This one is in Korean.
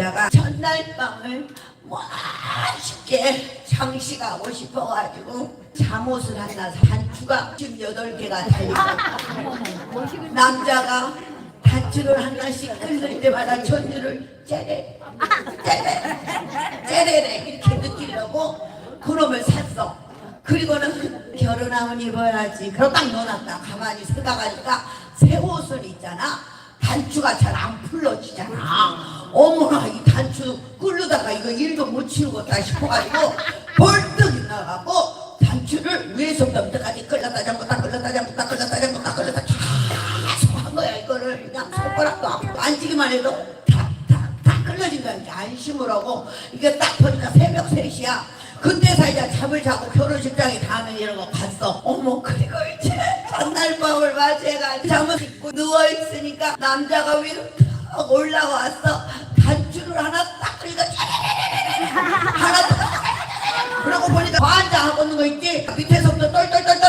남자가 전날 밤을 멋있게 장식하고 싶어가지고 잠옷을 하나 사. 단추가 18개가 달리고 남자가 단추를 하나씩 끌릴 때마다 전주를 째레 째레 째레레 이렇게 느끼려고 그놈을 샀어. 그리고는 결혼하면 입어야지. 그럼 딱 넣어놨다. 가만히 생각하니까 새 옷을 있잖아. 단추가 잘 안 풀러지잖아 끌르다가 이거 일도 못 치우겠다 싶어가지고 벌떡 나가고 단추를 위에서부터 밑에까지 끌렸다 잠궜다 끌렸다 잠궜다 끌렸다 잠궜다 끌렸다 계속 한 거야 이거를. 그냥 손가락도 아프고 만지기만 해도 탁탁탁 끌려진다 이제 안심을 하고 이게 딱 보니까 새벽 3시야. 그때서 이제 잠을 자고 결혼식장에 가면 이런 거 봤어. 어머 그리고 이제 전날 밤을 맞이해가 잠을 입고 누워있으니까 남자가 위로 탁 올라왔어. 단추를 하나 하고 있는 거 있지? 밑에서부터 똘똘똘